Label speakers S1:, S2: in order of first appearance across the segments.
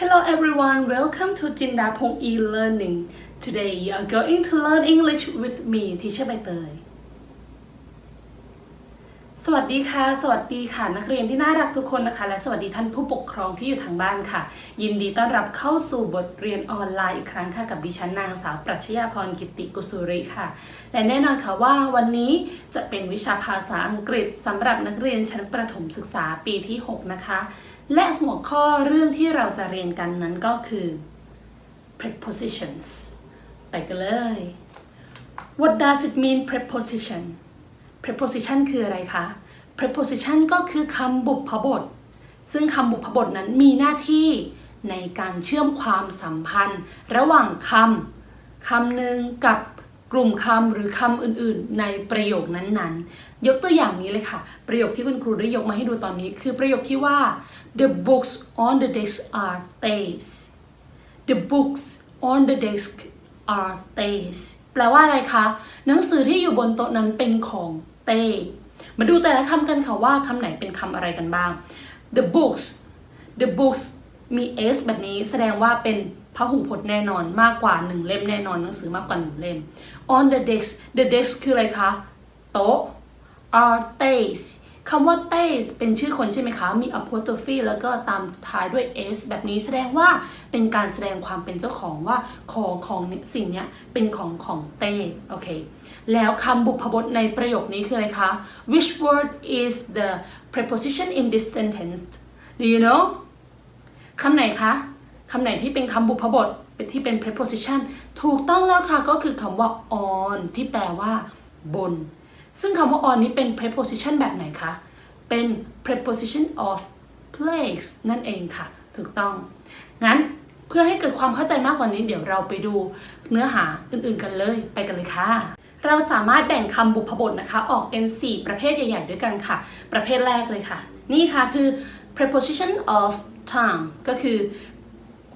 S1: Hello everyone, welcome to Jindapong e-learning. Today you are going to learn English with me, teacher ใบเตย สวัสดีค่ะ สวัสดีค่ะ นักเรียนที่น่ารักทุกคนนะคะ และสวัสดีท่านผู้ปกครองที่อยู่ทางบ้านค่ะ ยินดีต้อนรับเข้าสู่บทเรียนออนไลน์อีกครั้งค่ะ กับดิฉันนางสาวปรัชญาพรกิติกุสุริค่ะ และแน่นอนค่ะว่าวันนี้จะเป็นวิชาภาษาอังกฤษสำหรับนักเรียนชั้นประถมศึกษาปีที่ 6 นะคะ และหัวข้อเรื่องที่เราจะเรียนกันนั้นก็คือ prepositions ไปกันเลย What does it mean preposition preposition คืออะไรคะ preposition ก็คือคำบุพบท ซึ่งคำบุพบทนั้นมีหน้าที่ในการเชื่อมความสัมพันธ์ ระหว่างคำคำหนึ่งกับ กลุ่มคำหรือคำอื่นๆ ในประโยคนั้นๆ ยกตัวอย่างนี้เลยค่ะ ประโยคที่คุณครูได้ยกมาให้ดูตอนนี้ คือประโยคที่ว่า the books on the desk are theirs the books on the desk are theirs แปลว่าอะไรคะ หนังสือที่อยู่บนโต๊ะนั้นเป็นของเต้มาดูแต่ละคำกันค่ะว่าคำไหนเป็นคำอะไรกันบ้าง the books the books มี s แบบนี้แสดงว่าเป็นพหูพจน์แน่นอนมากกว่าหนึ่งเล่มแน่นอนหนังสือมากกว่าหนึ่งเล่ม on the desk the desk คืออะไรคะ โต๊ะ are days คำว่า days เป็นชื่อคนใช่ไหมคะ มี apostrophe แล้วก็ตามท้ายด้วย s แบบนี้แสดงว่าเป็นการแสดงความเป็นเจ้าของว่าของของสิ่งเนี้ยเป็นของของเต้โอเค แล้วคำบุพบทในประโยคนี้คืออะไรคะ which word is the preposition in this sentence do you know คำไหนคะ คำไหนที่เป็นคำบุพบท เป็นที่เป็น preposition ถูกต้องแล้วค่ะ ก็คือคำว่า on ที่แปลว่า บน ซึ่งคำว่า on นี้เป็น preposition แบบไหนคะ เป็น preposition of place นั่นเองค่ะ ถูกต้อง งั้นเพื่อให้เกิดความเข้าใจมากกว่านี้ เดี๋ยวเราไปดูเนื้อหาอื่นๆกันเลย ไปกันเลยค่ะ เราสามารถแบ่งคำบุพบทนะคะ ออกเป็น 4 ประเภทใหญ่ ๆ ด้วยกันค่ะ ประเภทแรกเลยค่ะ นี่ค่ะคือ preposition of time ก็คือ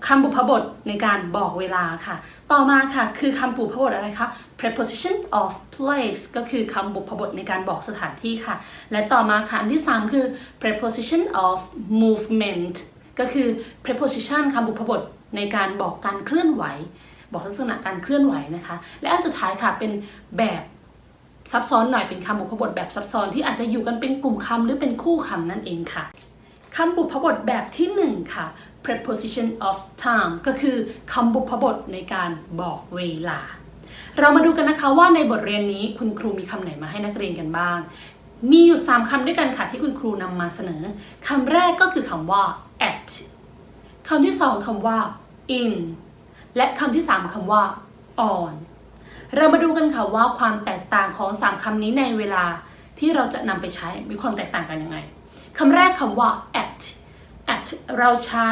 S1: คำบุพบทในการบอกเวลาค่ะ ต่อมาค่ะ คือคำบุพบทอะไรคะ preposition of place ก็คือคำบุพบทในการบอกสถานที่ค่ะ และต่อมาค่ะ อันที่ 3 คือ preposition of movement ก็คือ preposition คำบุพบทในการบอกการเคลื่อนไหว บอกลักษณะการเคลื่อนไหวนะคะ และอันสุดท้ายค่ะเป็นแบบซับซ้อนหน่อยเป็นคำบุพบทแบบซับซ้อนที่อาจจะอยู่กันเป็นกลุ่มคำหรือเป็นคู่คำนั่นเองค่ะคำบุพบทแบบที่ 1 ค่ะ preposition of time ก็คือคำบุพบทในการบอกเวลา เรามาดูกันนะคะว่าในบทเรียนนี้คุณครูมีคำไหนมาให้นักเรียนกันบ้าง มีอยู่ 3คำด้วยกันค่ะที่คุณครูนำมาเสนอคำแรกก็คือคำว่า at คำที่สองคำว่า in และคำที่สามคำว่า on เรามาดูกันค่ะว่าความแตกต่างของ 3คำนี้ในเวลาที่เราจะนำไปใช้มีความแตกต่างกันยังไงคำแรกคำว่า at at เราใช้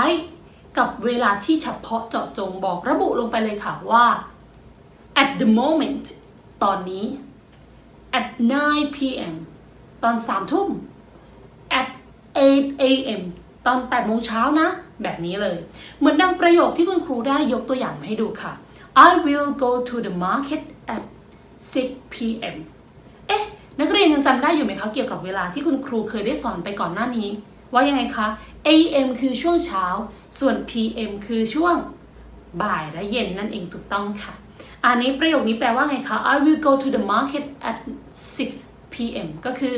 S1: กับเวลาที่เฉพาะเจาะจงบอกระบุลงไปเลยค่ะว่า at the moment ตอนนี้ at 9 p.m. ตอน3ทุ่ม at 8 a.m. ตอน8โมงเช้านะ แบบนี้เลย เหมือนดังประโยคที่คุณครูได้ยกตัวอย่างมาให้ดูค่ะ I will go to the market at 6 p.m. เอ๊ะ นักเรียนยังจำได้อยู่ไหมคะเกี่ยวกับเวลาที่คุณครูเคยได้สอนไปก่อนหน้านี้ ว่ายังไงคะ AM คือช่วงเช้า ส่วน PM คือช่วงบ่ายและเย็นนั่นเองถูกต้องค่ะ อันนี้ประโยคนี้แปลว่าไงคะ I will go to the market at 6 p.m. ก็คือ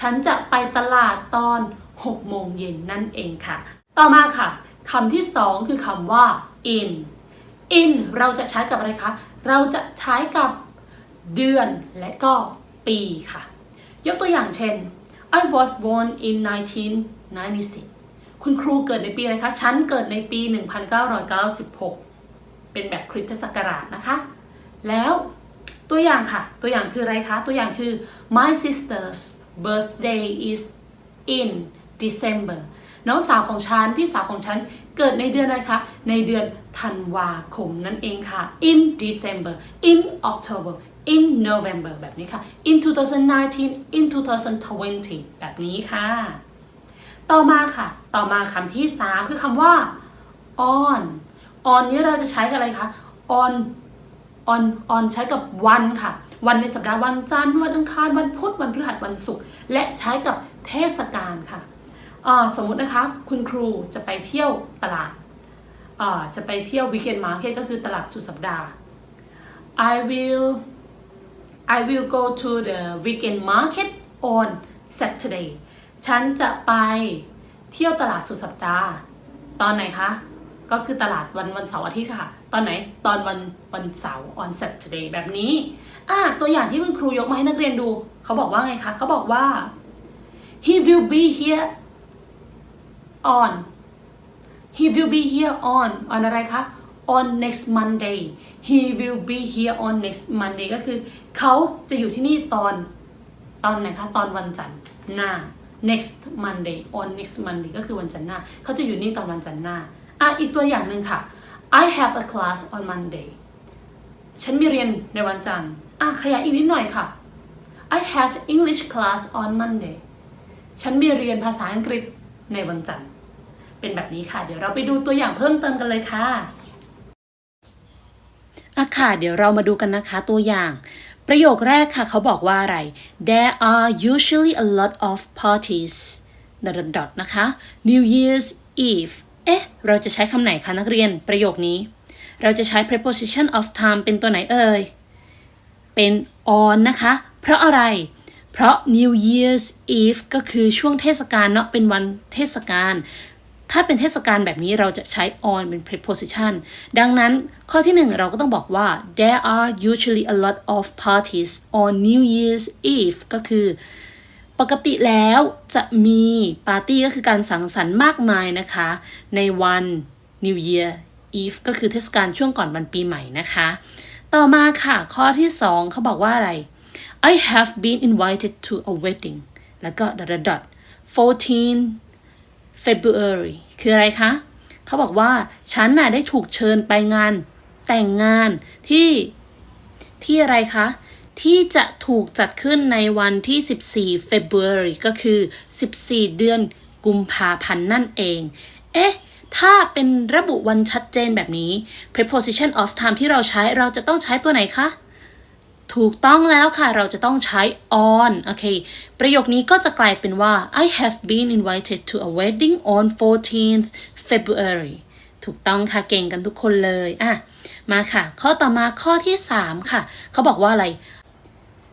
S1: ฉันจะไปตลาดตอน 6 โมงเย็นนั่นเองค่ะ ต่อมาค่ะคำที่ 2 คือคำว่า in in เราจะใช้กับอะไรคะ เราจะใช้กับเดือนและก็ปีค่ะ ยกตัวอย่างเช่น I was born in 19 1996คุณครูเกิดในปีอะไรคะฉันเกิดในปี 1996 เป็นแบบคริสตศักราชนะคะ แล้วตัวอย่างค่ะ ตัวอย่างคืออะไรคะ ตัวอย่างคือ my sister's birthday is in December น้องสาวของฉัน พี่สาวของฉัน เกิดในเดือนอะไรคะ ในเดือนธันวาคมนั่นเองค่ะ in December in October in November แบบนี้ค่ะ in 2019 in 2020 แบบนี้ค่ะ ต่อมาค่ะ ต่อมาคำที่ 3 คือคำว่า on on นี้เราจะใช้กับอะไรคะ on on on ใช้กับวันค่ะ วันในสัปดาห์วันจันทร์วันอังคารวันพุธวันพฤหัสวันศุกร์และใช้กับเทศกาลค่ะสมมุตินะคะ คุณครูจะไปเที่ยวตลาดาจะไปเที่ยว weekend market ก็คือตลาดสุดสัปดาห์ I will I will go to the weekend market on Saturday ฉันจะไปเที่ยวตลาดสุดสัปดาห์ ตอนไหนคะ ก็คือตลาดวันวันเสาร์อาทิตย์ค่ะ ตอนไหน ตอนวันวันเสาร์ on Saturday แบบนี้ อะตัวอย่างที่คุณครูยกมาให้นักเรียนดู เขาบอกว่าไงคะ เขาบอกว่า he will be here on he will be here on on อะไรคะ on next Monday he will be here on next Monday ก็คือ เขาจะอยู่ที่นี่ตอน ตอนไหนคะ ตอนวันจันทร์หน้า next Monday on next Monday ก็คือวันจันทร์หน้าเขาจะอยู่นี่ตอนวันจันทร์หน้าอะอีกตัวอย่างหนึ่งค่ะ I have a class on Monday ฉันมีเรียนในวันจันทร์อะขยายอีกนิดหน่อยค่ะ I have English class on Monday ฉันมีเรียนภาษาอังกฤษในวันจันทร์เป็นแบบนี้ค่ะ เดี๋ยวเราไปดูตัวอย่างเพิ่มเติมกันเลยค่ะอะค่ะ เดี๋ยวเรามาดูกันนะคะตัวอย่าง ประโยคแรกค่ะเขาบอกว่าอะไร There are usually a lot of parties dot dot dot นะคะ New Year's Eve เอ๊ะ เราจะใช้คำไหนคะนักเรียนประโยคนี้ เราจะใช้ preposition of time เป็นตัวไหนเอ่ย เป็น on นะคะ เพราะอะไร เพราะ New Year's Eve ก็คือช่วงเทศกาลเนาะเป็นวันเทศกาล ถ้าเป็นเทศกาลแบบนี้เราจะใช้ on เป็น preposition ดังนั้นข้อที่หนึ่งเราก็ต้องบอกว่า there are usually a lot of parties on New Year's Eve ก็คือ ปกติแล้วจะมีปาร์ตี้ก็คือการสังสรรค์มากมายนะคะ ในวัน New Year Eve ก็คือเทศกาลช่วงก่อนวันปีใหม่นะคะ ต่อมาค่ะ ข้อที่สองเขาบอกว่าอะไร I have been invited to a wedding แล้วก็ dot dot dot 14 February คืออะไรคะ เขาบอกว่าฉันน่ะได้ถูกเชิญไปงาน แต่งงานที่ที่อะไรคะ ที่จะถูกจัดขึ้นในวันที่ 14 February ก็คือ 14 เดือนกุมภาพันธ์นั่นเอง เอ๊ะถ้าเป็นระบุวันชัดเจนแบบนี้ preposition of time ที่เราใช้เราจะต้องใช้ตัวไหนคะ ถูกต้องแล้วค่ะ เราจะต้องใช้ on โอเค ประโยคนี้ก็จะกลายเป็นว่า I have been invited to a wedding on 14th February ถูกต้องค่ะ เก่งกันทุกคนเลยอะมาค่ะ ข้อต่อมาข้อที่ 3 ค่ะ เขาบอกว่าอะไร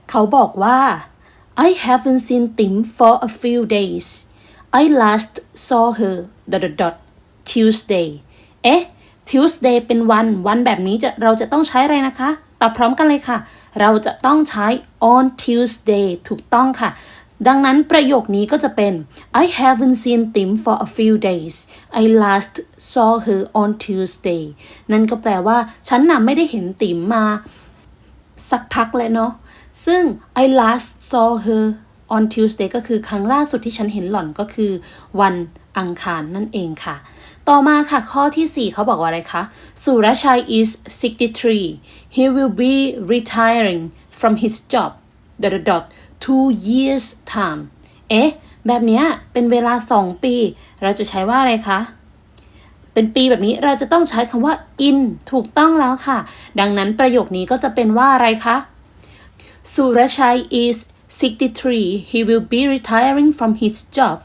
S1: เขาบอกว่า I haven't seen Tim for a few days I last saw her dot dot dot Tuesday เอ๊ะ Tuesday เป็นวัน วันแบบนี้จะเราจะต้องใช้อะไรนะคะ ตอบพร้อมกันเลยค่ะ เราจะต้องใช้ on Tuesday ถูกต้องค่ะ ดังนั้นประโยคนี้ก็จะเป็น I haven't seen Tim for a few days I last saw her on Tuesday นั่นก็แปลว่า ฉันน่ะไม่ได้เห็นติ๋มมา สักพักเลยเนาะ ซึ่ง I last saw her on Tuesday ก็คือครั้งล่าสุดที่ฉันเห็นหล่อนก็คือ วันอังคารนั่นเองค่ะ ต่อมาค่ะข้อที่ 4 เขาบอกว่าอะไรคะ สุรชัย is 63 he will be retiring from his job dot dot dot two years time เอ๊ะ แบบเนี้ยเป็นเวลา 2 ปี เราจะใช้ว่าอะไรคะ เป็นปีแบบนี้เราจะต้องใช้คำว่า in ถูกต้องแล้วค่ะ ดังนั้นประโยคนี้ก็จะเป็นว่าอะไรคะสุรชัย is 63 he will be retiring from his job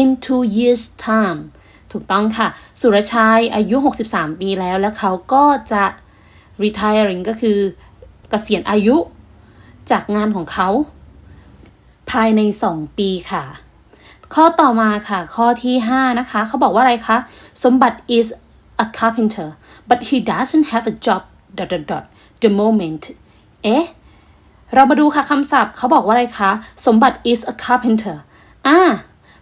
S1: in two years time ถูกต้องค่ะ สุรชัยอายุ 63 ปีแล้ว แล้วเขาก็จะ retiring ก็คือเกษียณอายุจากงานของเขา ภายใน 2 ปีค่ะ ข้อต่อมาค่ะ ข้อที่ 5 นะคะ เขาบอกว่าอะไรคะ สมบัติ is a carpenter but he doesn't have a job dot dot dot the moment เอ๊ะ เรามาดูค่ะคำศัพท์เขาบอกว่าอะไรคะ สมบัติ is a carpenter อ่า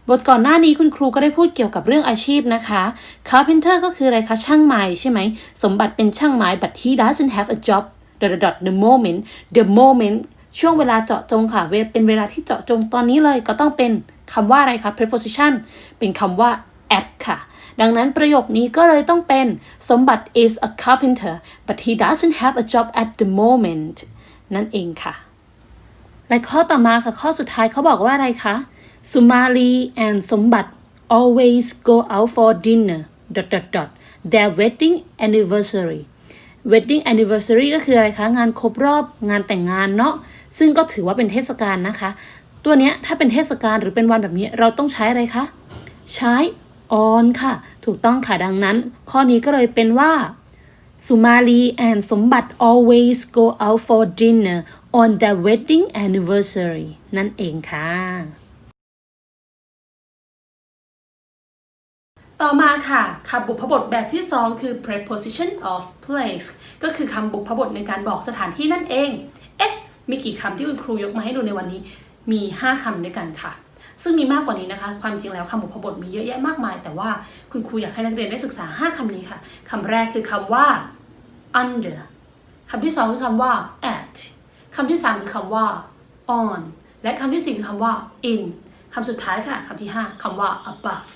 S1: บทก่อนหน้านี้คุณครูก็ได้พูดเกี่ยวกับเรื่องอาชีพนะคะ carpenter ก็คืออะไรคะ ช่างไม้ใช่ไหม สมบัติเป็นช่างไม้ but he doesn't have a job dot dot dot the moment the moment ช่วงเวลาเจาะจงค่ะเวเป็นเวลาที่เจาะจงตอนนี้เลยก็ต้องเป็นคำว่าอะไรคะ preposition เป็นคำว่า at ค่ะ ดังนั้นประโยคนี้ก็เลยต้องเป็นสมบัติ is a carpenter but he doesn't have a job at the moment นั่นเองค่ะ และข้อต่อมาค่ะ ข้อสุดท้ายเขาบอกว่าอะไรคะ Sumali and สมบัติ always go out for dinner dot dot dot their wedding anniversary wedding anniversary ก็คืออะไรคะ งานครบรอบงานแต่งงานเนาะซึ่งก็ถือว่าเป็นเทศกาลนะคะ ตัวเนี้ยถ้าเป็นเทศกาลหรือเป็นวันแบบนี้เราต้องใช้อะไรคะ ใช้ on ค่ะ ถูกต้องค่ะดังนั้น ข้อนี้ก็เลยเป็นว่า Sumali and สมบัติ always go out for dinner on their wedding anniversary นั่นเองค่ะ ต่อมาค่ะคำบุพบทแบบที่ 2 คือ preposition of place ก็คือคำบุพบทในการบอกสถานที่นั่นเอง เอ๊ะ มีกี่คำที่คุณครูยกมาให้ดูในวันนี้ มี 5 คำด้วยกันค่ะ ซึ่งมีมากกว่านี้นะคะ ความจริงแล้วคำบุพบทมีเยอะแยะมากมาย แต่ว่าคุณครูอยากให้นักเรียนได้ศึกษา 5คำนี้ค่ะคำแรกคือคำว่า under คำที่ 2 คือคำว่า at คำที่ 3 คือคำว่า on และคำที่ 4 คือคำว่า in คำสุดท้ายค่ะคำที่ 5คำว่า above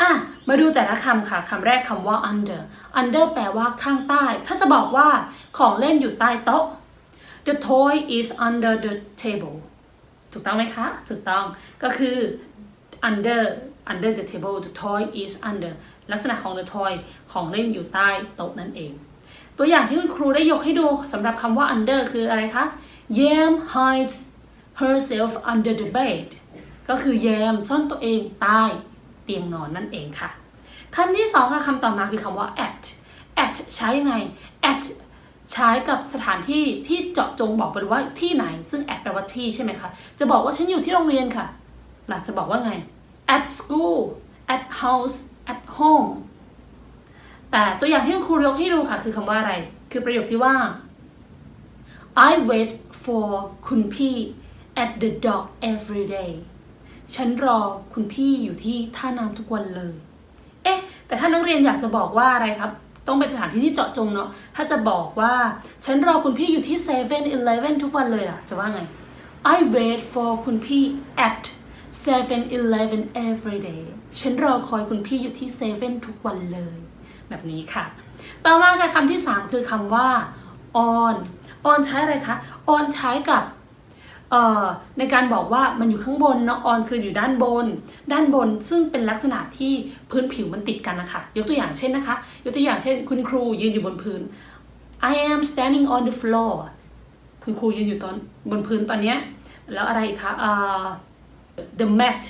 S1: อะมาดูแต่ละคำค่ะคำแรกคำว่า under under แปลว่าข้างใต้ ถ้าจะบอกว่าของเล่นอยู่ใต้โต๊ะ the toy is under the table ถูกต้องไหมคะ ถูกต้องก็คือ under under the table the toy is under ลักษณะของ the toy ของเล่นอยู่ใต้โต๊ะนั่นเอง ตัวอย่างที่คุณครูได้ยกให้ดูสำหรับคำว่า under คืออะไรคะ Yam hides herself under the bed ก็คือแยมซ่อนตัวเองใต้ ตียงนอนนั่นเองค่ะคำที่สองค่ะคำต่อมาคือคำว่า at at ใช้ยังไง at ใช้กับสถานที่ที่เจาะจงบอกไปว่าที่ไหน ซึ่ง at แปลว่าที่ใช่ไหมคะ จะบอกว่าฉันอยู่ที่โรงเรียนค่ะหลักจะบอกว่าไง at school at house at home แต่ตัวอย่างที่ครูยกให้ดูค่ะ คือคำว่าอะไร คือประโยคที่ว่า I wait for คุณพี่ at the dock every day ฉันรอคุณพี่อยู่ที่ท่าน้ำทุกวันเลย เอ๊ะ แต่ถ้านักเรียนอยากจะบอกว่าอะไรครับ ต้องเป็นสถานที่ที่เจาะจงเนาะ ถ้าจะบอกว่าฉันรอคุณพี่อยู่ที่7 e เ e ่ e อทุกวันเลยล่ะ จะว่าไง I wait for คุณพี่ at 7 e เ e ่ e every day ฉันรอคอยคุณพี่อยู่ที่เซเว่นทุกวันเลย แบบนี้ค่ะ ต่อมาค่ะคำที่ 3 คือคำว่า on on ใช้อะไรคะ on ใช้กับ เอ่อในการบอกว่ามันอยู่ข้างบนเนาะ on คืออยู่ด้านบน ด้านบนซึ่งเป็นลักษณะที่พื้นผิวมันติดกันนะคะยกตัวอย่างเช่นนะคะยกตัวอย่างเช่น คุณครูยืนอยู่บนพื้น I am standing on the floor คุณครูยืนอยู่ตอนบนพื้นตอนเนี้ยแล้วอะไรคะเอ่อ the mat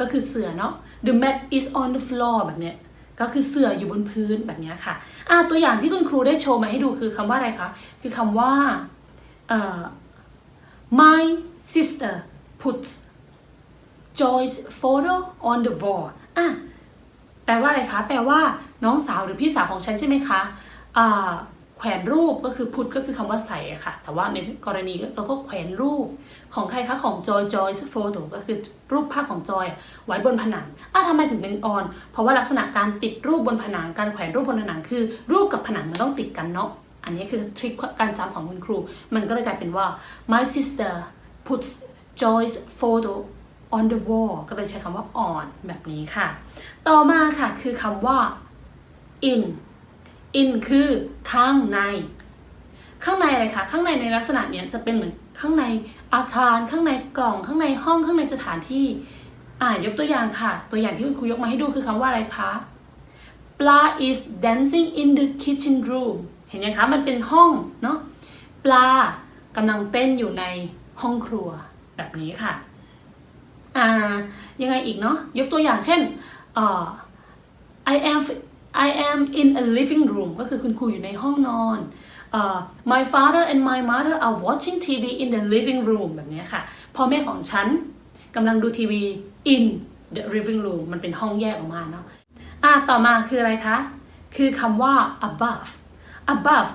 S1: ก็คือเสือเนาะ the mat is on the floor แบบเนี้ยก็คือเสื่ออยู่บนพื้นแบบเนี้ยค่ะอะตัวอย่างที่คุณครูได้โชว์มาให้ดูคือคำว่าอะไรคะ คือคำว่า my sister puts Joy's photo on the wall อะแปลว่าอะไรคะ แปลว่าน้องสาวหรือพี่สาวของฉันใช่ไหมคะอ่าแขวนรูปก็คือพุทก็คือคำว่าใส่ค่ะ แต่ว่าในกรณีเราก็แขวนรูปของใครคะของจอยจอยโฟโต้ก็คือรูปภาพของจอยไว้บนผนังอะทำไมถึงเป็นออน เพราะว่าลักษณะการติดรูปบนผนังการแขวนรูปบนผนังคือ รูปกับผนังมันต้องติดกันเนาะ อันนี้คือทริคการจำของคุณครู มันก็เลยกลายเป็นว่า my sister puts Joy's photo on the wall ก็เลยใช้คำว่า on แบบนี้ค่ะ ต่อมาค่ะคือคำว่า in in คือข้างใน ข้างในอะไรคะ ข้างในในลักษณะเนี้ยจะเป็นเหมือนข้างในอาคาร ข้างในกล่อง ข้างในห้อง ข้างในสถานที่ อ่ายกตัวอย่างค่ะ ตัวอย่างที่คุณครูยกมาให้ดูคือคำว่าอะไรคะปลา is dancing in the kitchen room เห็นยังคะมันเป็นห้องเนาะปลากำลังเต้นอยู่ในห้องครัวแบบนี้ค่ะอ่ายังไงอีกเนาะยกตัวอย่างเช่นเอ่อ I am I am in a living room ก็คือคุณครูอยู่ในห้องนอนเอ่อ my father and my mother are watching TV in the living room แบบนี้ค่ะ พ่อแม่ของฉันกำลังดูทีวี in the living room มันเป็นห้องแยกออกมาเนาะอะต่อมาคืออะไรคะ คือคำว่า above above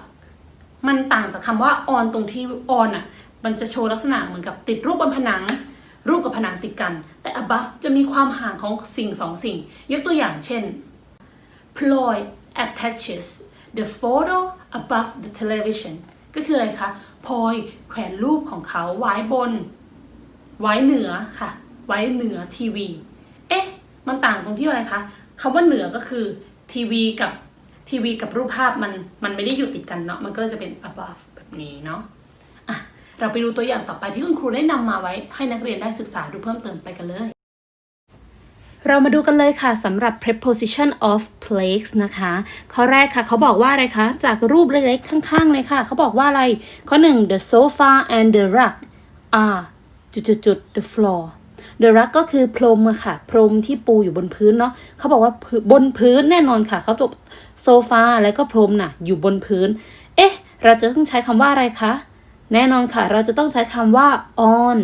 S1: มันต่างจากคำว่า on ตรงที่ on อะ มันจะโชว์ลักษณะเหมือนกับติดรูปบนผนัง รูปกับผนังติดกัน แต่ above จะมีความห่างของสิ่งสองสิ่ง ยกตัวอย่างเช่น Ploy attaches the photo above the television ก็คืออะไรคะพลอยแขวนรูปของเขาไว้บน ไว้เหนือค่ะ ไว้เหนือทีวี เอ๊ะ มันต่างตรงที่อะไรคะคำว่าเหนือก็คือทีวีกับ ทีวีกับรูปภาพมันมันไม่ได้อยู่ติดกันเนาะมันก็จะเป็น above แบบนี้เนาะอะเราไปดูตัวอย่างต่อไปที่คุณครูได้นำมาไว้ ให้นักเรียนได้ศึกษาดูเพิ่มเติมไปกันเลย เรามาดูกันเลยค่ะสำหรับ preposition of place นะคะ ข้อแรกค่ะเขาบอกว่าอะไรคะ จากรูปเล็กๆข้างๆเลยค่ะ เขาบอกว่าอะไร ข้อ 1 the sofa and the rug are จุดๆ the floor the rug ก็คือพรมอะค่ะ พรมที่ปูอยู่บนพื้นเนาะเขาบอกว่าบนพื้นแน่นอนค่ะเขาบอก โซฟาแล้วก็พรมน่ะ อยู่บนพื้น เอ๊ะ เราจะต้องใช้คำว่าอะไรคะ แน่นอนค่ะ เราจะต้องใช้คำว่า on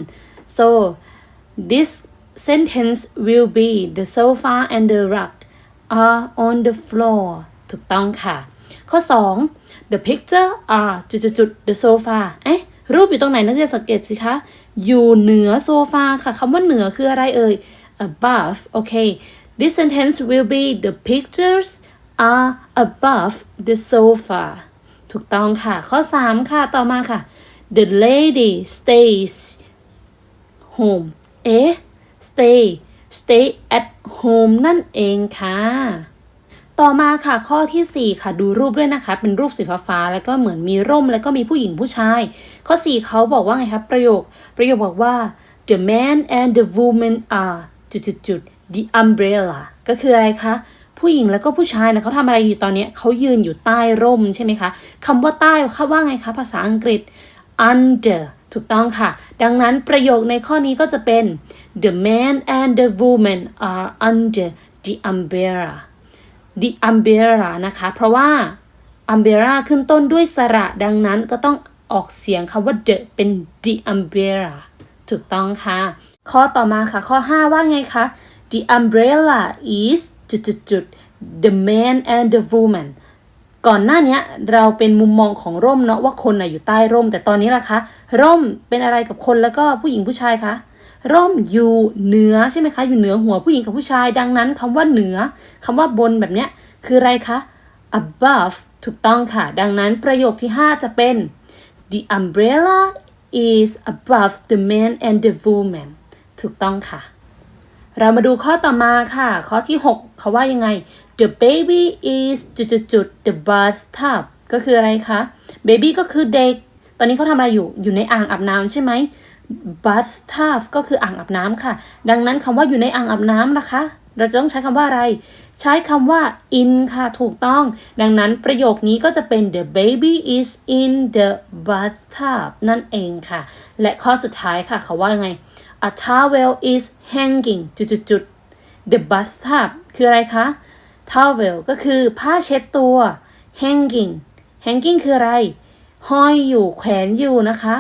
S1: so this sentence will be the sofa and the rug are on the floor ถูกต้องค่ะ ข้อ 2 the picture are จุดๆๆ the sofa เอ๊ะ รูปอยู่ตรงไหนนักเรียนสังเกตสิคะ อยู่เหนือโซฟาค่ะคำว่าเหนือคืออะไรเอ่ย above โอเค this sentence will be the pictures are above the sofa ถูกต้องค่ะ ข้อ 3 ค่ะ ต่อมาค่ะ the lady stays home เอ๊ะ stay stay at home นั่นเองค่ะ ต่อมาค่ะข้อทีสี่4 ค่ะ ดูรูปด้วยนะคะ เป็นรูปสีฟ้าๆแล้วก็เหมือนมีร่ม แล้วก็มีผู้หญิงผู้ชาย ข้อ 4 เขาบอกว่าไงครับ ประโยค ประโยคบอกว่า the man and the woman are จุดๆ the umbrella ก็คืออะไรคะ ผู้หญิงแล้วก็ผู้ชายนะเขาทำอะไรอยู่ตอนนี้เขายืนอยู่ใต้ร่มใช่ไหมคะคำว่าใต้เขาว่าไงคะภาษาอังกฤษ under ถูกต้องค่ะ ดังนั้นประโยคในข้อนี้ก็จะเป็น the man and the woman are under the umbrella the umbrella นะคะ เพราะว่า umbrella ขึ้นต้นด้วยสระดังนั้นก็ต้องออกเสียงคำว่า the เป็น the umbrella ถูกต้องค่ะ ข้อต่อมาค่ะ ข้อ 5 ว่าไงคะ the umbrella is จุดจุดจุด the man and the woman ก่อนหน้านี้เราเป็นมุมมองของร่มเนาะว่าคนน่ะอยู่ใต้ร่ม แต่ตอนนี้ล่ะคะ ร่มเป็นอะไรกับคนแล้วก็ผู้หญิงผู้ชายคะร่มอยู่เหนือใช่ไหมคะอยู่เหนือหัวผู้หญิงกับผู้ชาย ดังนั้นคำว่าเหนือคำว่าบนแบบเนี้ยคืออะไรคะ above ถูกต้องค่ะ ดังนั้นประโยคที่ 5 จะเป็น the umbrella is above the man and the woman ถูกต้องค่ะ เรามาดูข้อต่อมาค่ะ ข้อที่ 6 เขาว่ายังไง the baby is จุดจุดจุด the bathtub ก็คืออะไรคะ baby ก็คือเด็ก ตอนนี้เขาทำอะไรอยู่ อยู่ในอ่างอาบน้ำใช่ไหม bathtub ก็คืออ่างอาบน้ำค่ะ ดังนั้นคำว่าอยู่ในอ่างอาบน้ำนะคะ เราจะต้องใช้คำว่าอะไร ใช้คำว่า in ค่ะ ถูกต้อง ดังนั้นประโยคนี้ก็จะเป็น the baby is in the bathtub นั่นเองค่ะ และข้อสุดท้ายค่ะ เขาว่ายังไง a towel is hanging จุดจุดจุด the bathtub คืออะไรคะ towel ก็คือผ้าเช็ดตัว hanging hanging คืออะไร ห้อยอยู่แขวนอยู่นะคะ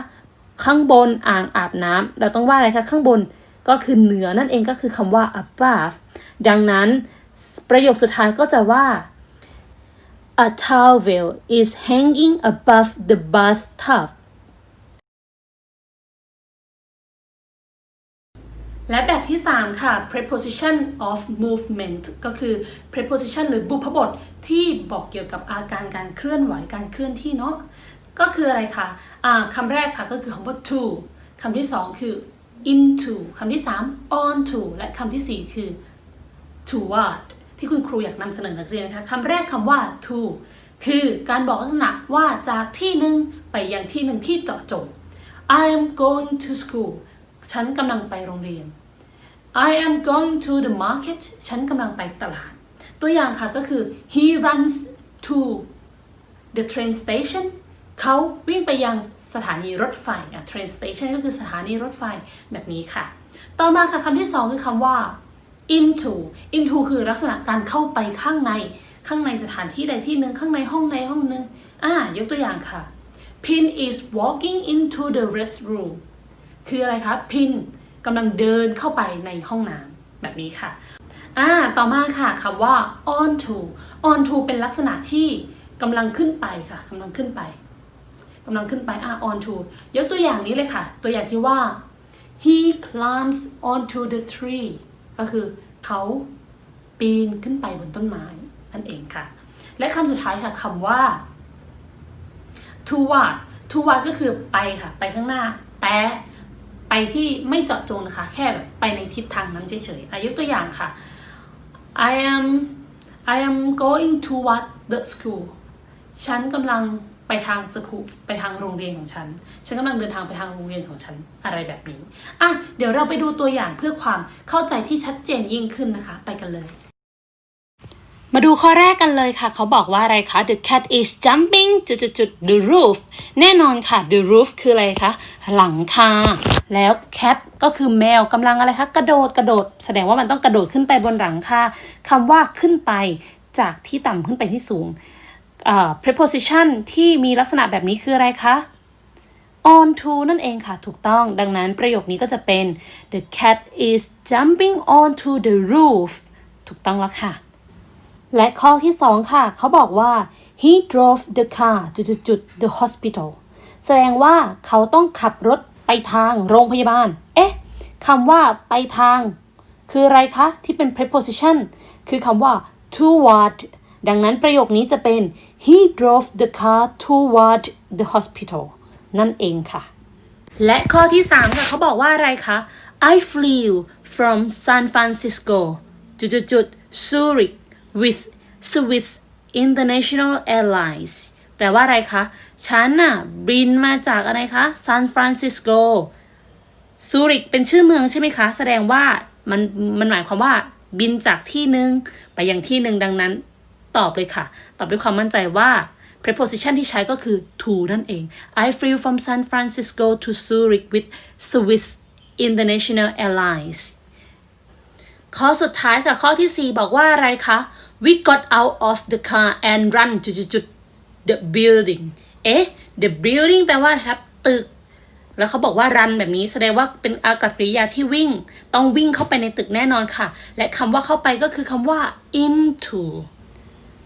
S1: ข้างบนอ่างอาบน้ำเราต้องว่าอะไรคะ ข้างบนก็คือเหนือนั่นเองก็คือคำว่า above ดังนั้นประโยคสุดท้ายก็จะว่า a towel is hanging above the bathtub และแบบที่ 3 ค่ะ preposition of movement ก็คือ preposition หรือบุพบทที่บอกเกี่ยวกับอาการการเคลื่อนไหวการเคลื่อนที่เนาะก็คืออะไรคะะคำแรกค่ะก็คือคำว่า to คำที่ 2 คือ into คำที่ 3 onto และคำทีสี่4 คือ toward ที่คุณครูอยากนำเสนอนักเรียนนะคะคำแรกคำว่า to คือการบอกลักษณะว่าจากที่หนึ่งไปยังที่หนึ่งที่เจาะจง I am going to school ฉันกำลังไปโรงเรียน I am going to the market ฉันกำลังไปตลาด ตัวอย่างค่ะก็คือ he runs to the train station เขาวิ่งไปยังสถานีรถไฟอะ train station ก็คือสถานีรถไฟแบบนี้ค่ะ ต่อมาค่ะคำที่สองคือคำว่า into into คือลักษณะการเข้าไปข้างใน ข้างในสถานที่ใดที่หนึ่งข้างในห้องในห้องหนึ่งอ่ายกตัวอย่างค่ะ Pin is walking into the restroom คืออะไรคะ Pin กำลังเดินเข้าไปในห้องน้ำแบบนี้ค่ะอ่าต่อมาค่ะคำว่า on to on to เป็นลักษณะที่กำลังขึ้นไปค่ะกำลังขึ้นไปกำลังขึ้นไปอ่า on to ยกตัวอย่างนี้เลยค่ะ ตัวอย่างที่ว่า he climbs onto the tree ก็คือเขาปีนขึ้นไปบนต้นไม้นั่นเองค่ะ และคำสุดท้ายค่ะคำว่า toward toward ก็คือไปค่ะ ไปข้างหน้า แต่ ไปที่ไม่เจาะจงนะคะ แค่แบบไปในทิศทางนั้นเฉยๆอายกตัวอย่างค่ะ I am I am going toward the school ฉันกำลังไปทางสคูลไปทางโรงเรียนของฉัน ฉันกำลังเดินทางไปทางโรงเรียนของฉันอะไรแบบนี้อะเดี๋ยวเราไปดูตัวอย่างเพื่อความเข้าใจที่ชัดเจนยิ่งขึ้นนะคะ ไปกันเลย มาดูข้อแรกกันเลยค่ะ เขาบอกว่าอะไรคะ the cat is jumping จุดจุดจุด the roof แน่นอนค่ะ the roof คืออะไรคะ หลังคา แล้ว cat ก็คือแมวกำลังอะไรคะ กระโดดกระโดด แสดงว่ามันต้องกระโดดขึ้นไปบนหลังคาคำว่าขึ้นไปจากที่ต่ำขึ้นไปที่สูง preposition ที่มีลักษณะแบบนี้คืออะไรคะ on to นั่นเองค่ะ ถูกต้อง ดังนั้นประโยคนี้ก็จะเป็น the cat is jumping onto the roof ถูกต้องแล้วค่ะ และข้อที่สองค่ะ เขาบอกว่า he drove the car จุดจุดจุด the hospital แสดงว่าเขาต้องขับรถไปทางโรงพยาบาล เอ๊ะคำว่าไปทาง คืออะไรคะ ที่เป็น preposition คือคำว่า toward ดังนั้นประโยคนี้จะเป็น he drove the car toward the hospital นั่นเองค่ะ และข้อที่ 3 ค่ะ เขาบอกว่าอะไรคะ I flew from San Francisco จุดจุดจุด Zurich with Swiss International Airlines แปลว่าอะไรคะ ฉันน่ะบินมาจากอะไรคะ San Francisco ซูริกเป็นชื่อเมืองใช่ไหมคะ แสดงว่ามันมันหมายความว่าบินจากที่หนึ่งไปยังที่หนึ่งดังนั้น ตอบเลยค่ะ ตอบด้วยความมั่นใจว่า preposition ที่ใช้ก็คือ to นั่นเอง I flew from San Francisco to Zurich with Swiss International Airlines ข้อสุดท้ายค่ะ ข้อที่ 4 บอกว่าอะไรคะ we got out of the car and run จุดจุด the building เอ๊ะ the building แปลว่าครับ ตึก แล้วเขาบอกว่า run แบบนี้แสดงว่าเป็นอากับกริยาที่วิ่ง ต้องวิ่งเข้าไปในตึกแน่นอนค่ะ และคำว่าเข้าไปก็คือคำว่า into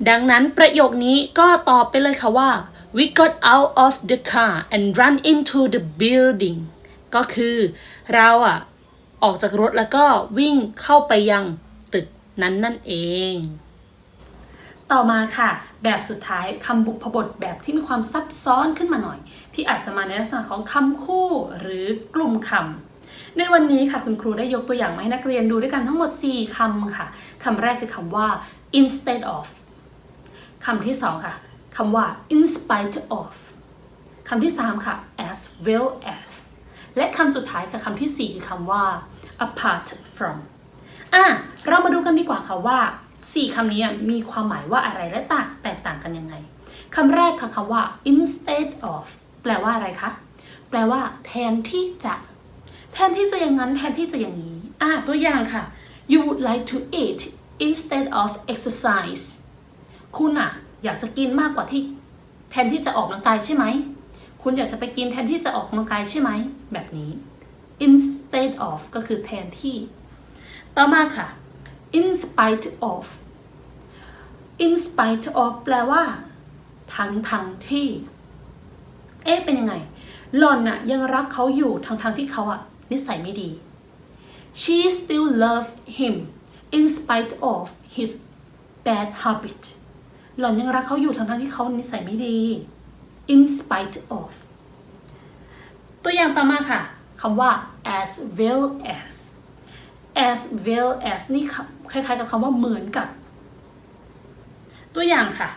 S1: ดังนั้นประโยคนี้ก็ตอบไปเลยค่ะว่า we got out of the car and run into the building ก็คือเราอะ ออกจากรถแล้วก็วิ่งเข้าไปยังตึกนั้นนั่นเอง ต่อมาค่ะ แบบสุดท้ายคำบุพบทแบบที่มีความซับซ้อนขึ้นมาหน่อย ที่อาจจะมาในลักษณะของคำคู่หรือกลุ่มคำในวันนี้ค่ะคุณครูได้ยกตัวอย่างมาให้นักเรียนดูด้วยกันทั้งหมด 4คำค่ะคำแรกคือคำว่า instead of คำที่สองค่ะคำว่า in spite of คำที่สามค่ะ as well as และคำสุดท้ายค่ะคำที่สี่คือคำว่า apart from อะเรามาดูกันดีกว่าค่ะว่าสี่คำนี้มีความหมายว่าอะไรและต่างแตกต่างกันยังไงคำแรกค่ะคำว่า instead of แปลว่าอะไรคะ แปลว่า แทนที่จะ แทนที่จะอย่างนั้น แทนที่จะอย่างนี้ อะตัวอย่างค่ะ you would like to eat instead of exercise คุณอะอยากจะกินมากกว่าที่ แทนที่จะออกกำลังกายใช่ไหม คุณอยากจะไปกินแทนที่จะออกกำลังกายใช่ไหม แบบนี้ instead of ก็คือแทนที่ ต่อมาค่ะ in spite of in spite of แปลว่า ทั้งทั้งที่ เอ๊ะเป็นยังไง หล่อนอะยังรักเขาอยู่ทั้งทั้งที่เขาอะนิสัยไม่ดี she still love him in spite of his bad habit หล่อนยังรักเขาอยู่ทั้งทั้งที่เขานิสัยไม่ดี in spite of ตัวอย่างต่อมาค่ะ คำว่า as well as as well as นี่คล้ายๆกับคำว่าเหมือนกับ ตัวอย่างค่ะ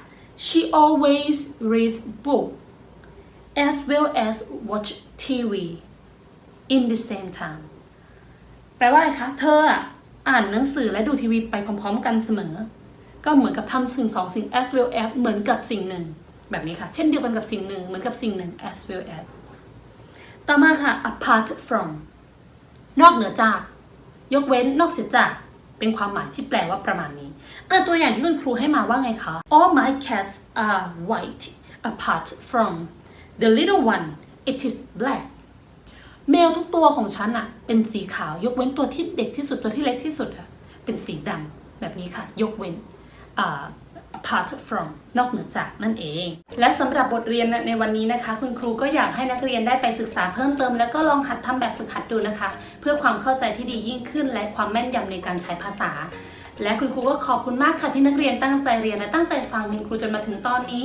S1: she always reads book as well as watch TV in the same time แปลว่าอะไรคะ เธออะอ่านหนังสือและดูทีวีไปพร้อม ๆ กันเสมอ ก็เหมือนกับทำสิ่งสองสิ่ง as well as เหมือนกับสิ่งหนึ่ง แบบนี้ค่ะ เช่นเดียวกันกับสิ่งหนึ่ง เหมือนกับสิ่งหนึ่ง as well as ต่อมาค่ะ apart from นอกเหนือจาก ยกเว้นนอกเสียจาก เป็นความหมายที่แปลว่าประมาณนี้อะตัวอย่างที่คุณครูให้มาว่าไงคะ All my cats are white apart from the little one it is black แมวทุกตัวของฉันอะเป็นสีขาวยกเว้นตัวที่เด็กที่สุดตัวที่เล็กที่สุดอะเป็นสีดำแบบนี้ค่ะ ยกเว้นอ่า apart from นอกเหนือจากนั่นเอง และสำหรับบทเรียนในวันนี้นะคะ คุณครูก็อยากให้นักเรียนได้ไปศึกษาเพิ่มเติม แล้วก็ลองหัดทำแบบฝึกหัดดูนะคะ เพื่อความเข้าใจที่ดียิ่งขึ้น และความแม่นยำในการใช้ภาษา และคุณครูก็ขอบคุณมากค่ะที่นักเรียนตั้งใจเรียนและตั้งใจฟังคุณครูจนมาถึงตอนนี้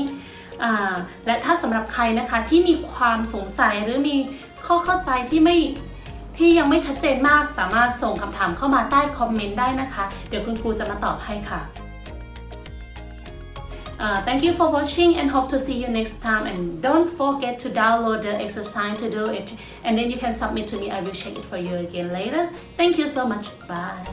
S1: และถ้าสำหรับใครนะคะที่มีความสงสัยหรือมีข้อเข้าใจที่ไม่ที่ยังไม่ชัดเจนมากสามารถส่งคำถามเข้ามาใต้คอมเมนต์ได้นะคะ เดี๋ยวคุณครูจะมาตอบให้ค่ะ Uh, thank you for watching and hope to see you next time. And don't forget to download the exercise to do it. And then you can submit to me. I will check it for you again later. Thank you so much. Bye